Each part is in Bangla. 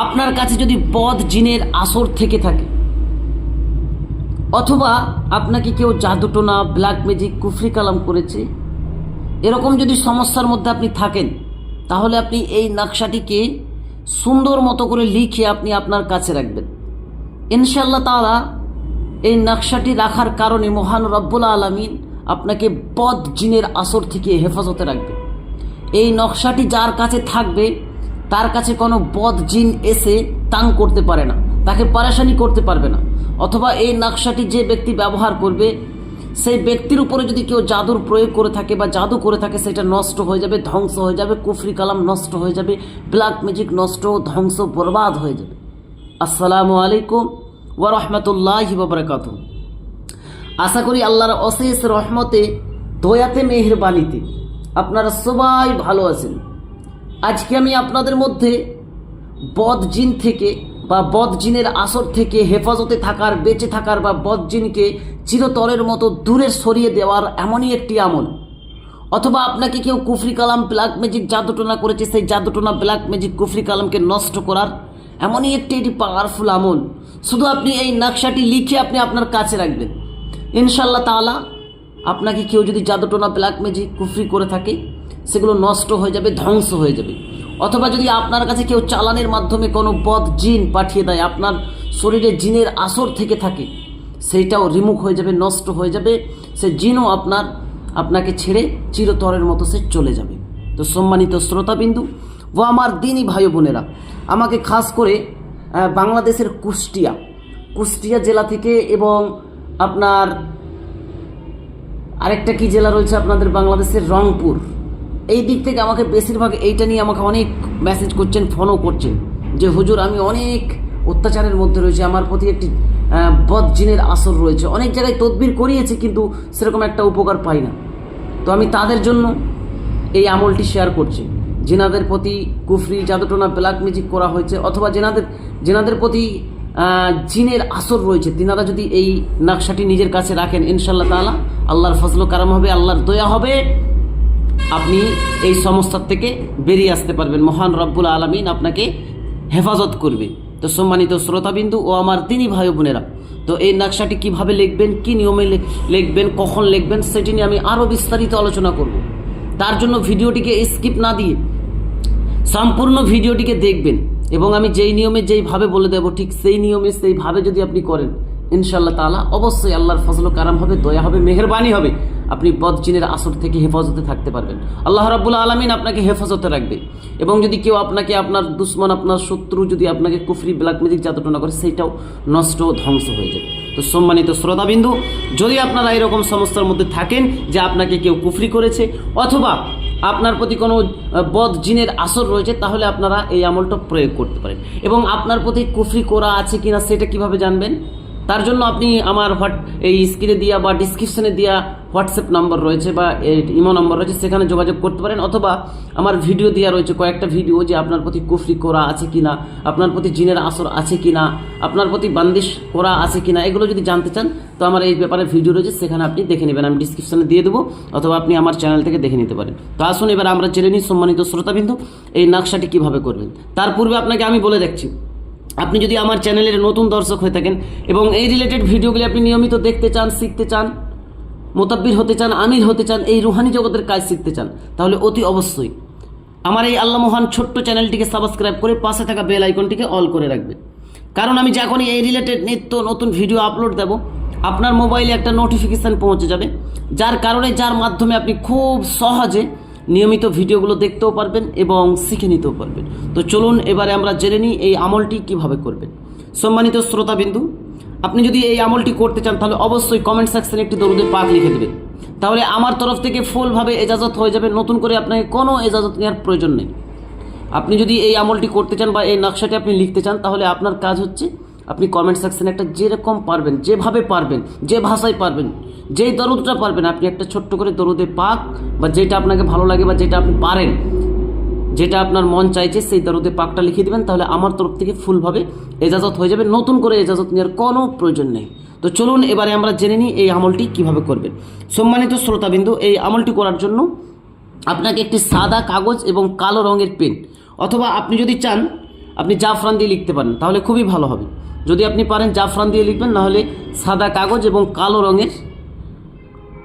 আপনার কাছে যদি বদ জিনের আসর থেকে থাকে, অথবা আপনাকে কেউ জাদুটোনা, ব্ল্যাক ম্যাজিক, কুফরি কালাম করেছে, এরকম যদি সমস্যার মধ্যে আপনি থাকেন, তাহলে আপনি এই নকশাটিকে সুন্দর মতো করে লিখে আপনি আপনার কাছে রাখবেন। ইনশাল্লাহ তারা এই নকশাটি রাখার কারণে মহান রব্বুল আলমিন আপনাকে বদ জিনের আসর থেকে হেফাজতে রাখবে। এই নকশাটি যার কাছে থাকবে তার কাছে কোনো বদ জিন এসে তাং করতে পারে না, তাকে পারেশানি করতে পারবে না, অথবা এই নকশাটি যে ব্যক্তি ব্যবহার করবে, সেই ব্যক্তির উপরে যদি কেউ জাদুর প্রয়োগ করে থাকে বা জাদু করে থাকে, সেটা নষ্ট হয়ে যাবে, ধ্বংস হয়ে যাবে, কুফরি কালাম নষ্ট হয়ে যাবে, ব্ল্যাক ম্যাজিক নষ্ট, ধ্বংস, বরবাদ হয়ে যাবে। আসসালামু আলাইকুম ওয়া রাহমাতুল্লাহি ওয়া বারাকাতুহু। আশা করি আল্লাহর অশেষ রহমতে, দয়াতে, মেহেরবানিতে আপনারা সবাই ভালো আছেন। আজকে আমি আপনাদের মধ্যে বদ জিন থেকে বা বদ জিনের আসর থেকে হেফাজতে থাকার, বেঁচে থাকার বা বদ জিনকে চিরতরের মতো দূরে সরিয়ে দেওয়ার এমনই একটি আমল। অথবা আপনাকে কেউ কুফরি কালাম, ব্ল্যাক ম্যাজিক জাদুটোনা করেছে, সেই জাদুটোনা ব্ল্যাক ম্যাজিক কুফরি কালামকে নষ্ট করার এমনই একটি, এটি পাওয়ারফুল আমল। শুধু আপনি এই নকশাটি লিখে আপনি আপনার কাছে রাখবেন। ইনশাল্লাহ তাআলা আপনাকে কেউ যদি জাদুটোনা ব্ল্যাক ম্যাজিক কুফরি করে থাকে সেগুলো নষ্ট হয়ে যাবে, ধ্বংস হয়ে যাবে। অথবা যদি আপনার কাছে কেউ চালানের মাধ্যমে কোনো বদ জিন পাঠিয়ে দেয়, আপনার শরীরে জিনের আসর থেকে থাকে, সেইটাও রিমুভ হয়ে যাবে, নষ্ট হয়ে যাবে, সে জিনও আপনার, আপনাকে ছেড়ে চিরতরের মতো সে চলে যাবে। তো সম্মানিত শ্রোতাবিন্দু, ও আমার দিনই ভাই বোনেরা, আমাকে খাস করে বাংলাদেশের কুষ্টিয়া কুষ্টিয়া জেলা থেকে এবং আপনার আরেকটা কি জেলা রয়েছে আপনাদের বাংলাদেশের রংপুর? এই দিক থেকে আমাকে বেশিরভাগ এইটা নিয়ে আমাকে অনেক মেসেজ করছেন ফোনও করছেন যে হুজুর আমি অনেক অত্যাচারের মধ্যে রয়েছে আমার প্রতি একটি আহ, বদ জিনের আসর রয়েছে। অনেক জায়গায় তদবির করিয়েছি কিন্তু সেরকম একটা উপকার পাই না। তো আমি তাদের জন্য এই আমলটি শেয়ার করছি। জেনাদের প্রতি কুফরি জাদুটোনা ব্ল্যাক মিউজিক করা হয়েছে অথবা জেনাদের জেনাদের প্রতি জিনের আসর রয়েছে। তিনারা যদি এই নকশাটি নিজের কাছে রাখেন ইনশাল্লাহ তাআলা আল্লাহর ফজল কারাম হবে আল্লাহর দয়া হবে। আপনি এই সমস্যার থেকে বেরিয়ে আসতে পারবেন। মহান রব্বুল আলমিন আপনাকে হেফাজত করবে। তো সম্মানিত শ্রোতাবিন্দু ও আমার তিনি ভাই বোনেরা, তো এই নকশাটি কীভাবে লিখবেন, কি নিয়মে লিখবেন, কখন লিখবেন, সেটি নিয়ে আমি আরও বিস্তারিত আলোচনা করব। তার জন্য ভিডিওটিকে স্কিপ না দিয়ে সম্পূর্ণ ভিডিওটিকে দেখবেন এবং আমি যেই নিয়মে যেইভাবে বলে দেবো, ঠিক সেই নিয়মে সেইভাবে যদি আপনি করেন ইনশাল্লাহ তাআলা অবশ্যই আল্লাহর ফজল কারাম হবে, দয়া হবে, মেহেরবানি হবে। আপনি বদজিনের আসর থেকে হেফাজতে থাকতে পারবেন। আল্লাহ রাব্বুল আলমিন আপনাকে হেফাজতে রাখবে। এবং যদি কেউ আপনাকে, আপনার দুশ্মন, আপনার শত্রু যদি আপনাকে কুফরি ব্ল্যাক ম্যাজিক জাদুটনা করে, সেইটাও নষ্ট ধ্বংস হয়ে যাবে। তো সম্মানিত শ্রোতাবিন্দু, যদি আপনারা এরকম সমস্যার মধ্যে থাকেন যে আপনাকে কেউ কুফরি করেছে, অথবা আপনার প্রতি কোনো বদ জিনের আসর রয়েছে, তাহলে আপনারা এই আমলটা প্রয়োগ করতে পারেন। এবং আপনার প্রতি কুফরি করা আছে কিনা, সেটা কীভাবে জানবেন? তার জন্য আপনি আমার হোয়াট এই স্ক্রিনে দেওয়া বা ডিসক্রিপশনে দেওয়া হোয়াটসঅ্যাপ নম্বর রয়েছে বা ইমো নম্বর রয়েছে, সেখানে যোগাযোগ করতে পারেন অথবা আমার ভিডিও দেওয়া রয়েছে কয়েকটা ভিডিও যে আপনার প্রতি কুফরি করা আছে কি না আপনার প্রতি জিনের আসর আছে কি না আপনার প্রতি বান্দিশ করা আছে কি না এগুলো যদি জানতে চান, তো আমার এই ব্যাপারে ভিডিও রয়েছে, সেখানে আপনি দেখে নেবেন। আমি ডিসক্রিপশনে দিয়ে দেবো, অথবা আপনি আমার চ্যানেল থেকে দেখে নিতে পারেন। তো আসুন, এবার আমরা জেনে নিই সম্মানিত শ্রোতাবিন্দু, এই নকশাটি কীভাবে করবেন। তার পূর্বে আপনাকে আমি বলে দেখছি আপনি যদি আমার চ্যানেলের নতুন দর্শক হয়ে থাকেন এবং এই রিলেটেড ভিডিওগুলি আপনি নিয়মিত দেখতে চান, শিখতে চান, মোতাব্বির হতে চান, আমির হতে চান, এই রুহানি জগতের কাজ শিখতে চান, তাহলে অতি অবশ্যই আমার এই আল্লাহ মহান ছোট্ট চ্যানেলটিকে সাবস্ক্রাইব করে পাশে থাকা বেল আইকনটিকে অল করে রাখবেন। কারণ আমি যখনই এই রিলেটেড নিত্য নতুন ভিডিও আপলোড দেব, আপনার মোবাইলে একটা নোটিফিকেশান পৌঁছে যাবে, যার কারণে যার মাধ্যমে আপনি খুব সহজে নিয়মিত ভিডিওগুলো দেখতেও পারবেন এবং শিখে নিতেও পারবেন। তো চলুন এবারে আমরা জেনে নিই এই আমলটি কীভাবে করবেন। সম্মানিত শ্রোতাবিন্দু, আপনি যদি এই আমলটি করতে চান, তাহলে অবশ্যই কমেন্ট সেকশনে একটি দরুদের পাক লিখে দেবেন। তাহলে আমার তরফ থেকে ফুলভাবে এজাজত হয়ে যাবে, নতুন করে আপনাকে কোনো এজাজত নেওয়ার প্রয়োজন নেই। আপনি যদি এই আমলটি করতে চান বা এই নকশাটি আপনি লিখতে চান, তাহলে আপনার কাজ হচ্ছে আপনি কমেন্ট সেকশানে একটা যেরকম পারবেন, যেভাবে পারবেন, যে ভাষায় পারবেন, যেই দরুদটা পারবেন, আপনি একটা ছোট্ট করে দরুদে পাক বা যেটা আপনাকে ভালো লাগে বা যেটা আপনি পারেন, যেটা আপনার মন চাইছে, সেই দরুদে পাকটা লিখে দেবেন, তাহলে আমার তরফ থেকে ফুলভাবে এজাজত হয়ে যাবে। নতুন করে এজাজত নেওয়ার কোনো প্রয়োজন নেই। তো চলুন, এবারে আমরা জেনে নিই এই আমলটি কীভাবে করবেন। সম্মানিত শ্রোতাবিন্দু, এই আমলটি করার জন্য আপনাকে একটি সাদা কাগজ এবং কালো রঙের পেন, অথবা আপনি যদি চান, আপনি জাফরান দিয়ে লিখতে পারেন, তাহলে খুবই ভালো হবে। যদি আপনি পারেন জাফরান দিয়ে লিখবেন, নাহলে সাদা কাগজ এবং কালো রঙের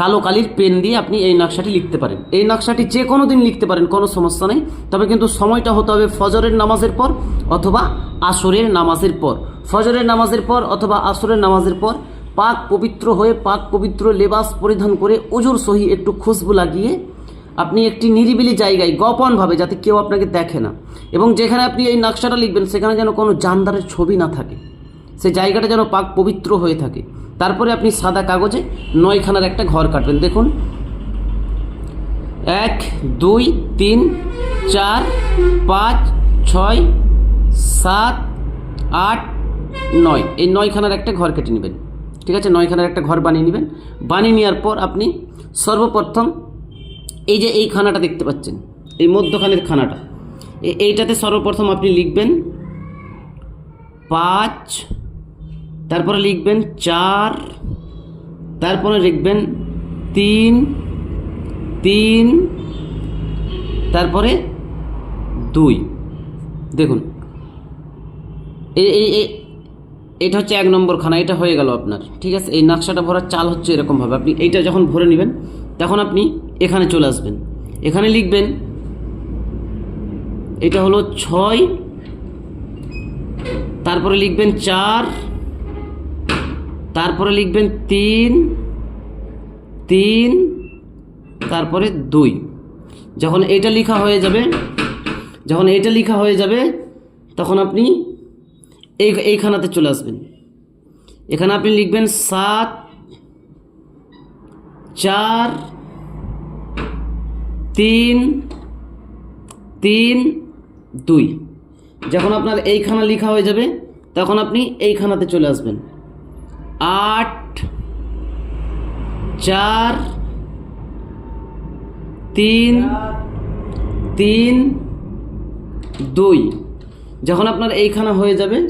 কালো কালির পেন দিয়ে আপনি এই নকশাটি লিখতে পারেন। এই নকশাটি যে কোনো দিন লিখতে পারেন, কোনো সমস্যা নেই। তবে কিন্তু সময়টা হতে হবে ফজরের নামাজের পর অথবা আসরের নামাজের পর। ফজরের নামাজের পর অথবা আসরের নামাজের পর পাক পবিত্র হয়ে পাক পবিত্র লেবাস পরিধান করে ওজোর সহি একটু খুশবু লাগিয়ে আপনি একটি নিরিবিলি জায়গায় গোপনভাবে যাতে কেউ আপনাকে দেখে না। এবং যেখানে আপনি এই নকশাটা লিখবেন, সেখানে যেন কোনো জানদারের ছবি না থাকে। সে জায়গাটা যেন পাক পবিত্র হয়ে থাকে। তারপরে আপনি সাদা কাগজে নয়খানার একটা ঘর কাটবেন। দেখুন। এক, দুই, তিন, চার, পাঁচ, ছয়, সাত, আট, নয়। এই নয়খানার একটা ঘর কেটে নেবেন। ঠিক আছে? নয়খানার একটা ঘর বানিয়ে নেবেন। বানিয়ে নেওয়ার পর আপনি সর্বপ্রথম এই যে এই খানাটা দেখতে পাচ্ছেন, এই মধ্যখানের খানাটা এইটাতে সর্বপ্রথম আপনি লিখবেন পাঁচ তারপরে লিখবেন চার, তারপরে লিখবেন তিন তিন, তারপরে দুই। দেখুন এই এটা হচ্ছে এক নম্বর খানা, এটা হয়ে গেল আপনার, ঠিক আছে? এই নকশাটা ভরার চাল হচ্ছে এরকমভাবে আপনি এইটা যখন ভরে নেবেন, তখন আপনি এখানে চলে আসবেন। এখানে লিখবেন, এটা হলো ছয়, তারপরে লিখবেন চার তারপরে লিখবেন তিন তিন, তারপরে দুই। যখন এটা লেখা হয়ে যাবে, যখন এটা লেখা হয়ে যাবে, তখন আপনি এই এইখানাতে চলে আসবেন। এখানে আপনি লিখবেন সাত, চার, তিন তিন, দুই। যখন আপনার এইখানা লেখা হয়ে যাবে, তখন আপনি এইখানাতে চলে আসবেন। আট, চার, তিন তিন, দুই। যখন আপনার এইখানা হয়ে যাবে,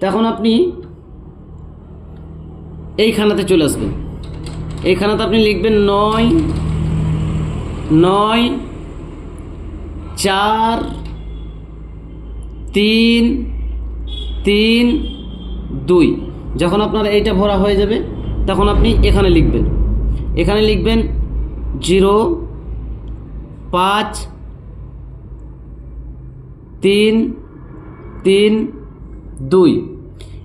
তখন আপনি এইখানাতে চলে আসবেন। এইখানাতে আপনি লিখবেন নয় নয়, চার, তিন তিন, দুই। যখন আপনার এইটা ভরা হয়ে যাবে, তখন আপনি এখানে লিখবেন। এখানে লিখবেন জিরো পাঁচ তিন তিন দুই।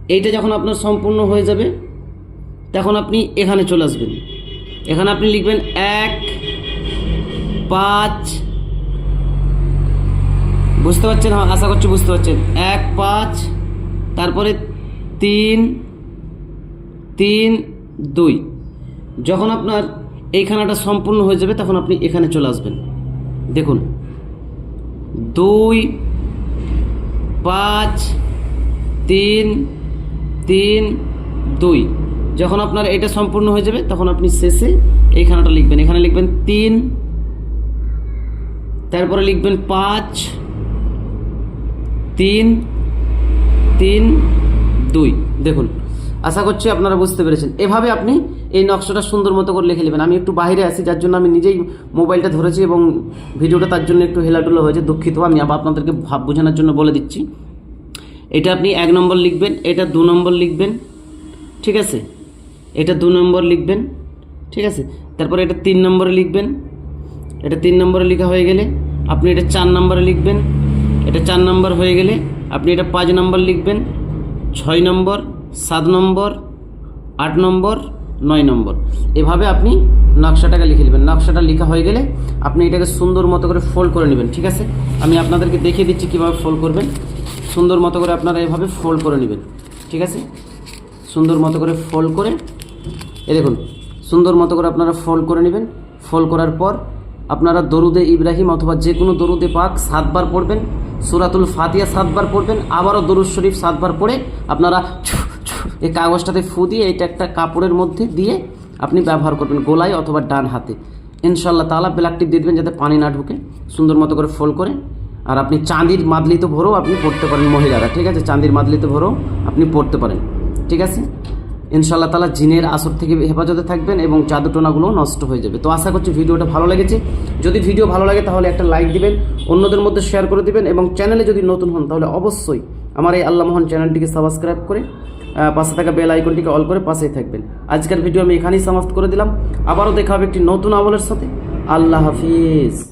এইটা যখন আপনার সম্পূর্ণ হয়ে যাবে, তখন আপনি এখানে চলে আসবেন। এখানে আপনি লিখবেন এক পাঁচ। বুঝতে পারছেন? হ্যাঁ আশা করছি বুঝতে পারছেন। এক পাঁচ, তারপরে তিন তিন, দুই। যখন আপনার এইখানাটা সম্পূর্ণ হয়ে যাবে, তখন আপনি এখানে চলে আসবেন। দেখুন। দুই, পাঁচ, তিন তিন, দুই। যখন আপনার এটা সম্পূর্ণ হয়ে যাবে, তখন আপনি শেষে এইখানাটা লিখবেন। এখানে লিখবেন তিন, তারপরে লিখবেন পাঁচ, তিন তিন, দুই। দেখুন। আশা করছি আপনারা বুঝতে পেরেছেন। এভাবে আপনি এই নকশাটা সুন্দর মতো করে লিখে নেবেন। আমি একটু বাইরে আছি, যার জন্য আমি নিজেই মোবাইলটা ধরেছি এবং ভিডিওটা তার জন্য একটু হেলাডুলো হয়েছে, দুঃখিত। আমি আবার আপনাদেরকে ভাব বোঝানোর জন্য বলে দিচ্ছি। এটা আপনি এক নম্বর লিখবেন, এটা দু নম্বর লিখবেন, ঠিক আছে? এটা দু নম্বর লিখবেন, ঠিক আছে? তারপরে এটা তিন নম্বরে লিখবেন, এটা তিন নম্বরে লেখা হয়ে গেলে আপনি এটা চার নম্বরে লিখবেন, এটা চার নম্বর হয়ে গেলে আপনি এটা পাঁচ নম্বর লিখবেন, ছয় নম্বর সাত নম্বর, আট নম্বর, নয় নম্বর। এভাবে আপনি নকশাটাকে লিখে নেবেন। নকশাটা লেখা হয়ে গেলে আপনি এটাকে সুন্দর মতো করে ফোল্ড করে নেবেন, ঠিক আছে? আমি আপনাদেরকে দেখিয়ে দিচ্ছি কীভাবে ফোল্ড করবেন। সুন্দর মতো করে আপনারা এভাবে ফোল্ড করে নেবেন, ঠিক আছে? সুন্দর মতো করে ফোল্ড করে, এ দেখুন, সুন্দর মতো করে আপনারা ফোল্ড করে নেবেন। ফোল্ড করার পর আপনারা দরুদে ইব্রাহিম অথবা যে কোনো দরুদে পাক সাতবার পড়বেন, সুরাতুল ফাতিয়া সাতবার পড়বেন, আবারও দরুদ শরীফ সাতবার পড়ে আপনারা এই কাগজটাতে ফু দিয়ে এটা একটা কাপড়ের মধ্যে দিয়ে আপনি ব্যবহার করবেন গোলায় অথবা ডান হাতে। ইনশাল্লাহ তালা ব্ল্যাক টিপ দিয়ে দেবেন যাতে পানি না ঢুকে, সুন্দর মতো করে ফোল্ড করে। আর আপনি চাঁদির মাদলিতে ভরেও আপনি পড়তে পারেন মহিলারা, ঠিক আছে? চাঁদির মাদলিতে ভরেও আপনি পড়তে পারেন, ঠিক আছে? ইনশাল্লাহ তালা জিনের আসর থেকে হেফাজতে থাকবেন এবং জাদুটোনাগুলো নষ্ট হয়ে যাবে। তো আশা করছি ভিডিওটা ভালো লেগেছে। যদি ভিডিও ভালো লাগে তাহলে একটা লাইক দিবেন, অন্যদের মধ্যে শেয়ার করে দিবেন এবং চ্যানেলে যদি নতুন হন তাহলে অবশ্যই আমার এই আল্লাহ মোহন চ্যানেলটিকে সাবস্ক্রাইব করে পাশে থাকা বেল আইকনটিকে অল করে পাশেই থাকবেন। আজকের ভিডিও আমি এখানেই সমাপ্ত করে দিলাম। আবারও দেখা হবে একটি নতুন আমলের সাথে। আল্লাহ হাফিজ।